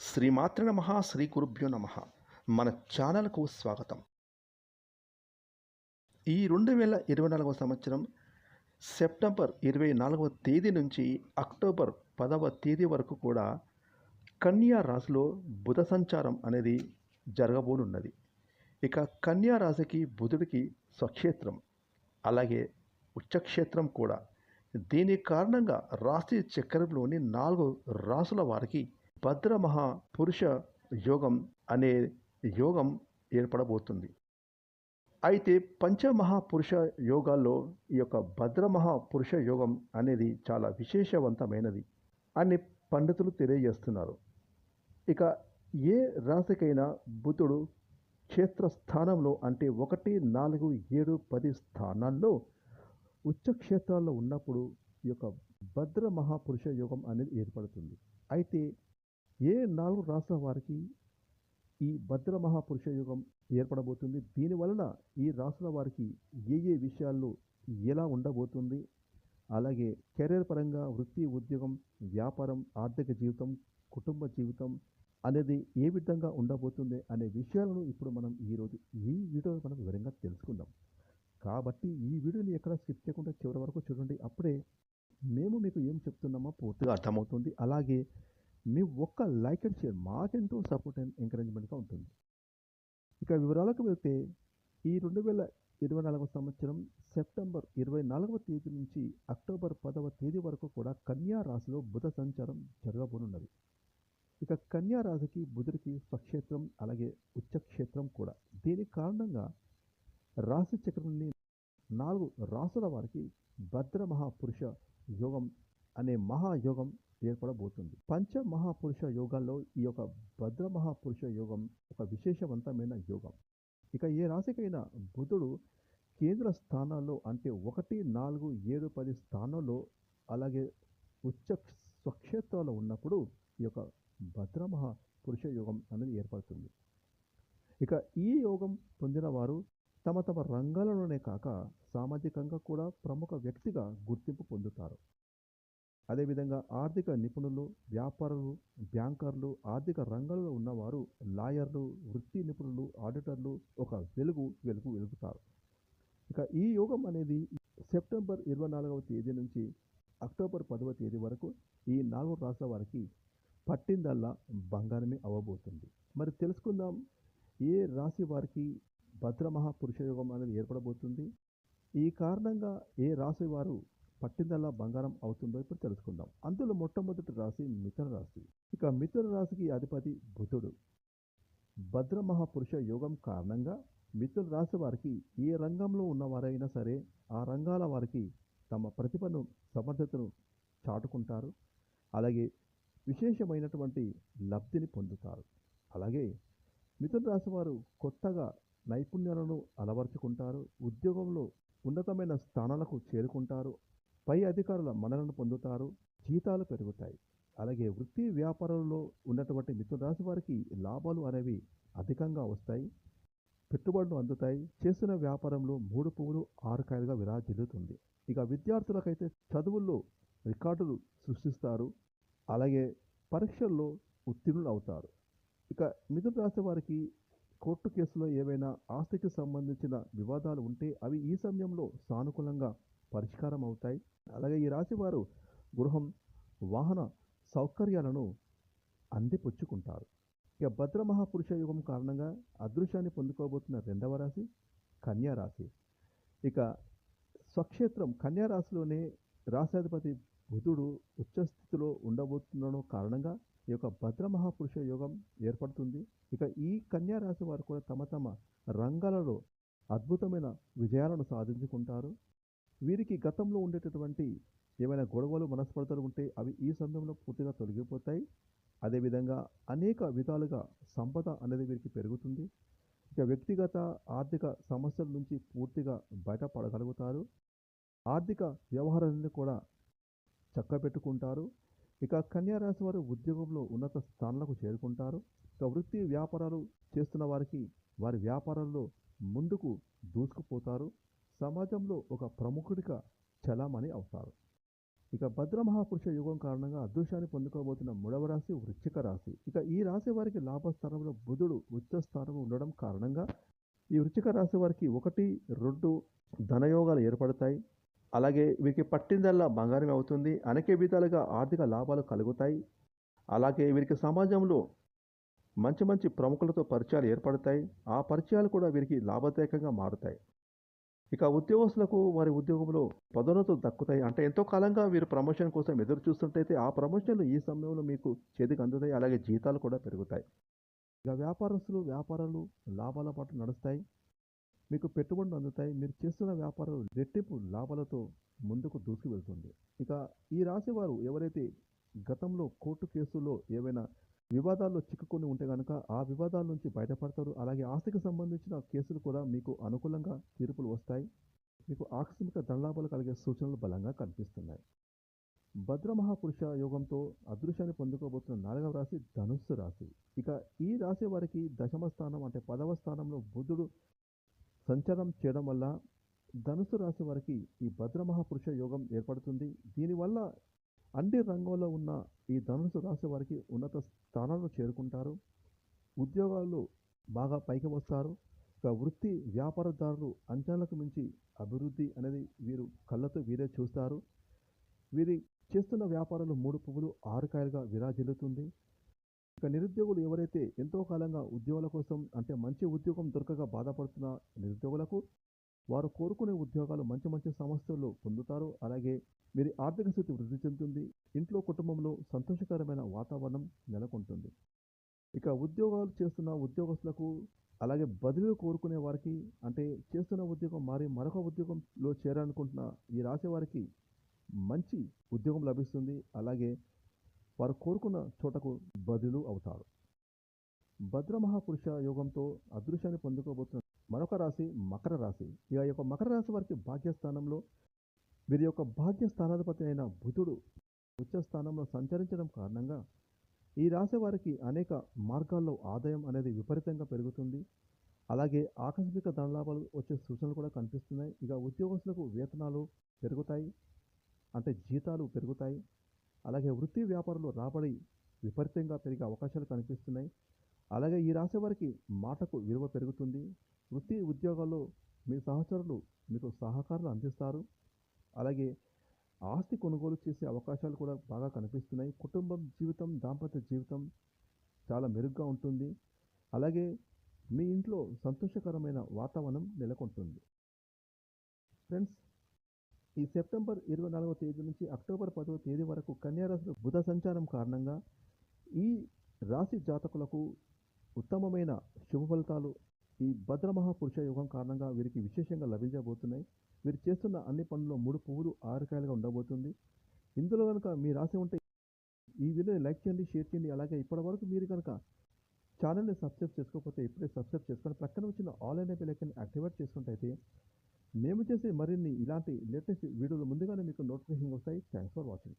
శ్రీమాతృ నమ శ్రీ గురుభ్యో నమ. మన ఛానల్కు స్వాగతం. ఈ రెండు వేల ఇరవై నాలుగవ సంవత్సరం సెప్టెంబర్ ఇరవై నాలుగవ తేదీ నుంచి అక్టోబర్ పదవ తేదీ వరకు కూడా కన్యా రాశిలో బుధ సంచారం అనేది జరగబోనున్నది. ఇక కన్యా రాశికి బుధుడికి స్వక్షేత్రం అలాగే ఉచ్చక్షేత్రం కూడా. దీని కారణంగా రాశి చక్రంలోని నాలుగు రాసుల వారికి భద్ర మహా పురుష యోగం అనే యోగం ఏర్పడబోతుంది. అయితే పంచమహాపురుష యోగాల్లో ఈ యొక్క భద్ర మహాపురుష యోగం అనేది చాలా విశేషవంతమైనది అని పండితులు తెలియజేస్తున్నారు. ఇక ఏ రాశికైనా బుధుడు క్షేత్రస్థానంలో అంటే ఒకటి నాలుగు ఏడు పది స్థానాల్లో ఉచ్చక్షేత్రాల్లో ఉన్నప్పుడు ఈ యొక్క భద్ర మహాపురుష యోగం అనేది ఏర్పడుతుంది. అయితే ఏ నాలుగు రాష్ట్రాల వారికి ఈ భద్ర మహాపురుష యుగం ఏర్పడబోతుంది? దీనివలన ఈ రాష్ట్రాల వారికి ఏ ఏ విషయాల్లో ఎలా ఉండబోతుంది? అలాగే కెరీర్ పరంగా వృత్తి ఉద్యోగం వ్యాపారం ఆర్థిక జీవితం కుటుంబ జీవితం అనేది ఏ విధంగా ఉండబోతుంది అనే విషయాలను ఇప్పుడు మనం ఈరోజు ఈ వీడియో మనం వివరంగా తెలుసుకుందాం. కాబట్టి ఈ వీడియోని ఎక్కడ స్కిప్ చేయకుండా చివరి వరకు చూడండి. అప్పుడే మేము మీకు ఏం చెప్తున్నామో పూర్తిగా అర్థమవుతుంది. అలాగే మీ ఒక్క లైక్ అండ్ షేర్ మాకెంతో సపోర్ట్ అండ్ ఎంకరేజ్మెంట్గా ఉంటుంది. ఇక వివరాలకు వెళ్తే ఈ రెండు వేల ఇరవై నాలుగవ సంవత్సరం సెప్టెంబర్ ఇరవై నాలుగవ తేదీ నుంచి అక్టోబర్ పదవ తేదీ వరకు కూడా కన్యా రాశిలో బుధ సంచారం జరగబోనున్నది. ఇక కన్యా రాశికి బుధుడికి స్వక్షేత్రం అలాగే ఉచ్చక్షేత్రం కూడా. దీని కారణంగా రాశి చక్రంని నాలుగు రాసుల వారికి భద్ర మహాపురుష యోగం అనే మహాయోగం ఏర్పడబోతుంది. పంచ మహాపురుష యోగాల్లో ఈ యొక్క భద్ర మహాపురుష యోగం ఒక విశేషవంతమైన యోగం. ఇక ఏ రాశికైనా బుధుడు కేంద్ర స్థానాల్లో అంటే ఒకటి నాలుగు ఏడు పది స్థానాల్లో అలాగే ఉచ్చ స్వక్షేత్రాల్లో ఉన్నప్పుడు ఈ యొక్క భద్ర మహాపురుష యోగం అనేది ఏర్పడుతుంది. ఇక ఈ యోగం పొందిన వారు తమ తమ రంగాలలోనే కాక సామాజికంగా కూడా ప్రముఖ వ్యక్తిగా గుర్తింపు పొందుతారు. అదేవిధంగా ఆర్థిక నిపుణులు వ్యాపారులు బ్యాంకర్లు ఆర్థిక రంగంలో ఉన్నవారు లాయర్లు వృత్తి నిపుణులు ఆడిటర్లు ఒక వెలుగు వెలుగు వెలుగుతారు. ఇక ఈ యోగం అనేది సెప్టెంబర్ ఇరవై నాలుగవ తేదీ నుంచి అక్టోబర్ పదవ తేదీ వరకు ఈ నాలుగు రాష్ట్రాల వారికి పట్టిందల్లా బంగారమే అవ్వబోతుంది. మరి తెలుసుకుందాం ఏ రాశి వారికి భద్రమహా మహాపురుష యోగం అనేది ఏర్పడబోతుంది. ఈ కారణంగా ఏ రాశి వారు పట్టిందల్లా బంగారం అవుతుందో ఇప్పుడు తెలుసుకుందాం. అందులో మొట్టమొదటి రాశి మిథున రాశి. ఇక మిథున రాశికి అధిపతి బుధుడు. భద్ర మహాపురుష యోగం కారణంగా మిథున రాశి వారికి ఏ రంగంలో ఉన్నవారైనా సరే ఆ రంగాల వారికి తమ ప్రతిభను సమర్థతను చాటుకుంటారు. అలాగే విశేషమైనటువంటి లబ్ధిని పొందుతారు. అలాగే మిథున రాశి వారు కొత్తగా నైపుణ్యాలను అలవర్చుకుంటారు. ఉద్యోగంలో ఉన్నతమైన స్థానాలకు చేరుకుంటారు. పై అధికారుల మన్ననను పొందుతారు జీతాలు పెరుగుతాయి. అలాగే వృత్తి వ్యాపారంలో ఉన్నటువంటి మిథున రాశి వారికి లాభాలు అనేవి అధికంగా వస్తాయి పెట్టుబడులు అందుతాయి. చేసిన వ్యాపారంలో మూడు పువ్వులు ఆరు కాయలుగా విరాజిల్లుతుంది ఇక విద్యార్థులకైతే చదువుల్లో రికార్డులు సృష్టిస్తారు అలాగే పరీక్షల్లో ఉత్తీర్ణులు అవుతారు. ఇక మిథున రాశి వారికి కోర్టు కేసులో ఏవైనా ఆస్తికి సంబంధించిన వివాదాలు ఉంటే అవి ఈ సమయంలో సానుకూలంగా పరిష్కారం అవుతాయి అలాగే ఈ రాశి వారు గృహం వాహన సౌకర్యాలను అందిపుచ్చుకుంటారు. ఇక భద్ర మహాపురుష యుగం కారణంగా అదృశ్యాన్ని పొందుకోబోతున్న రెండవ రాశి కన్యారాశి ఇక స్వక్షేత్రం కన్యారాశిలోనే రాశాధిపతి బుధుడు ఉచ్చస్థితిలో ఉండబోతున్న కారణంగా ఈ యొక్క భద్ర మహాపురుష యోగం ఏర్పడుతుంది. ఇక ఈ కన్యా రాశి వారు కూడా తమ తమ రంగాలలో అద్భుతమైన విజయాలను సాధించుకుంటారు. వీరికి గతంలో ఉండేటటువంటి ఏమైనా గొడవలు మనస్పర్ధలు ఉంటే అవి ఈ సమయంలో పూర్తిగా తొలగిపోతాయి. అదేవిధంగా అనేక విధాలుగా సంపద అనేది వీరికి పెరుగుతుంది. ఇక వ్యక్తిగత ఆర్థిక సమస్యల నుంచి పూర్తిగా బయటపడగలుగుతారు. ఆర్థిక వ్యవహారాలను కూడా చక్కబెట్టుకుంటారు. ఇక కన్యారాశి వారు ఉద్యోగంలో ఉన్నత స్థానాలకు చేరుకుంటారు. ఇక వృత్తి వ్యాపారాలు చేస్తున్న వారికి వారి వ్యాపారాల్లో ముందుకు దూసుకుపోతారు. సమాజంలో ఒక ప్రముఖుడిగా చలామణి అవుతారు. ఇక భద్ర మహాపురుష యుగం కారణంగా అదృశ్యాన్ని పొందుకోబోతున్న మూడవ రాశి వృశ్చిక రాశి. ఇక ఈ రాశి వారికి లాభస్థానంలో బుధుడు ఉచ్చ ఉండడం కారణంగా ఈ వృశ్చిక రాశి వారికి ఒకటి రెండు ధనయోగాలు ఏర్పడతాయి. అలాగే వీరికి పట్టిందల్లా బంగారం అవుతుంది. అనేక విధాలుగా ఆర్థిక లాభాలు కలుగుతాయి. అలాగే వీరికి సమాజంలో మంచి మంచి ప్రముఖులతో పరిచయాలు ఏర్పడతాయి. ఆ పరిచయాలు కూడా వీరికి లాభదాయకంగా మారుతాయి. ఇక ఉద్యోగస్తులకు వారి ఉద్యోగంలో పదోన్నతులు దక్కుతాయి. అంటే ఎంతో కాలంగా వీరు ప్రమోషన్ కోసం ఎదురు చూస్తుంటైతే ఆ ప్రమోషన్లు ఈ సమయంలో మీకు చేతికి అందుతాయి. అలాగే జీతాలు కూడా పెరుగుతాయి. ఇక వ్యాపారస్తులు వ్యాపారాలు లాభాల పాటు నడుస్తాయి. మీకు పెట్టుబడులు అందుతాయి. మీరు చేస్తున్న వ్యాపారాలు రెట్టింపు లాభాలతో ముందుకు దూసుకు వెళ్తుంది ఇక ఈ రాశి వారు ఎవరైతే గతంలో కోర్టు కేసుల్లో ఏవైనా వివాదాల్లో చిక్కుకొని ఉంటే కనుక ఆ వివాదాల నుంచి బయటపడతారు. అలాగే ఆస్తికి సంబంధించిన కేసులు కూడా మీకు అనుకూలంగా తీర్పులు వస్తాయి. మీకు ఆకస్మిక ధనలాభాలు కలిగే సూచనలు బలంగా కనిపిస్తున్నాయి. భద్రమహాపురుష యోగంతో అదృశ్యాన్ని పొందుకోబోతున్న నాలుగవ రాశి ధనుస్సు రాశి. ఇక ఈ రాశి వారికి దశమ స్థానం అంటే పదవ స్థానంలో బుధుడు సంచారం చేయడం వల్ల ధనుసు రాశి వారికి ఈ భద్రమహాపురుష యోగం ఏర్పడుతుంది. దీనివల్ల అన్ని రంగంలో ఉన్న ఈ ధనుసు రాశి వారికి ఉన్నత స్థానాలను చేరుకుంటారు. ఉద్యోగాలు బాగా పైకి వస్తారు. ఇక వృత్తి వ్యాపారదారులు అంచనాలకు మించి అభివృద్ధి అనేది వీరు కళ్ళతో వీరే చూస్తారు. వీరి చేస్తున్న వ్యాపారాలు మూడు పువ్వులు ఆరు కాయలుగా విరాజిల్లుతుంది. ఇక నిరుద్యోగులు ఎవరైతే ఎంతో కాలంగా ఉద్యోగాల కోసం అంటే మంచి ఉద్యోగం దొరకగా బాధపడుతున్న నిరుద్యోగులకు వారు కోరుకునే ఉద్యోగాలు మంచి మంచి సంస్థలు పొందుతారు. అలాగే వీరి ఆర్థిక స్థితి వృద్ధి చెందుతుంది. ఇంట్లో కుటుంబంలో సంతోషకరమైన వాతావరణం నెలకొంటుంది. ఇక ఉద్యోగాలు చేస్తున్న ఉద్యోగస్తులకు అలాగే బదిలీలు కోరుకునే వారికి అంటే చేస్తున్న ఉద్యోగం మారి మరొక ఉద్యోగంలో చేరాలనుకుంటున్న ఈ రాశి వారికి మంచి ఉద్యోగం లభిస్తుంది. అలాగే వారు కోరుకున్న చోటకు బదులు అవుతారు. భద్ర మహాపురుష యోగంతో అదృశ్యాన్ని పొందుకోబోతున్న మరొక రాశి మకర రాశి. ఇక యొక్క మకర రాశి వారికి భాగ్యస్థానంలో వీరి యొక్క భాగ్యస్థానాధిపతి అయిన బుధుడు ఉచ్చస్థానంలో సంచరించడం కారణంగా ఈ రాశి వారికి అనేక మార్గాల్లో ఆదాయం అనేది విపరీతంగా పెరుగుతుంది. అలాగే ఆకస్మిక ధనలాభాలు వచ్చే సూచనలు కూడా కనిపిస్తున్నాయి. ఇక ఉద్యోగస్తులకు వేతనాలు పెరుగుతాయి అంటే జీతాలు పెరుగుతాయి. అలాగే వృత్తి వ్యాపారంలో రాబడి విపరీతంగా పెరిగే అవకాశాలు కనిపిస్తున్నాయి. అలాగే ఈ రాశి వారికి మాటకు విలువ పెరుగుతుంది. వృత్తి ఉద్యోగాల్లో మీ సహచరులు మీకు సహకారాలు అందిస్తారు. అలాగే ఆస్తి కొనుగోలు చేసే అవకాశాలు కూడా బాగా కనిపిస్తున్నాయి. కుటుంబం జీవితం దాంపత్య జీవితం చాలా మెరుగ్గా ఉంటుంది. అలాగే మీ ఇంట్లో సంతోషకరమైన వాతావరణం నెలకొంటుంది. ఫ్రెండ్స్ ఈ సెప్టెంబర్ ఇరవై నాలుగవ తేదీ నుంచి అక్టోబర్ పదవ తేదీ వరకు కన్యారాశిలో బుధ సంచారం కారణంగా ఈ రాశి జాతకులకు ఉత్తమమైన శుభ ఫలితాలు ఈ భద్ర మహాపురుష యుగం కారణంగా వీరికి విశేషంగా లభించబోతున్నాయి. వీరు చేస్తున్న అన్ని పనుల్లో మూడు పువ్వులు ఆరకాయలుగా ఉండబోతుంది. ఇందులో కనుక మీ రాసి ఉంటే ఈ వీడియోని లైక్ చేయండి షేర్ చేయండి. అలాగే ఇప్పటివరకు మీరు కనుక ఛానల్ని సబ్స్క్రైబ్ చేసుకోకపోతే ఇప్పుడే సబ్స్క్రైబ్ చేసుకొని పక్కన వచ్చిన ఆల్ అనే బెల్లైకన్ యాక్టివేట్ చేసుకుంటే మేము చేసే మరిన్ని ఇలాంటి లేటెస్ట్ వీడియోలు ముందుగానే మీకు నోటిఫికేషన్ వస్తాయి. Thanks for watching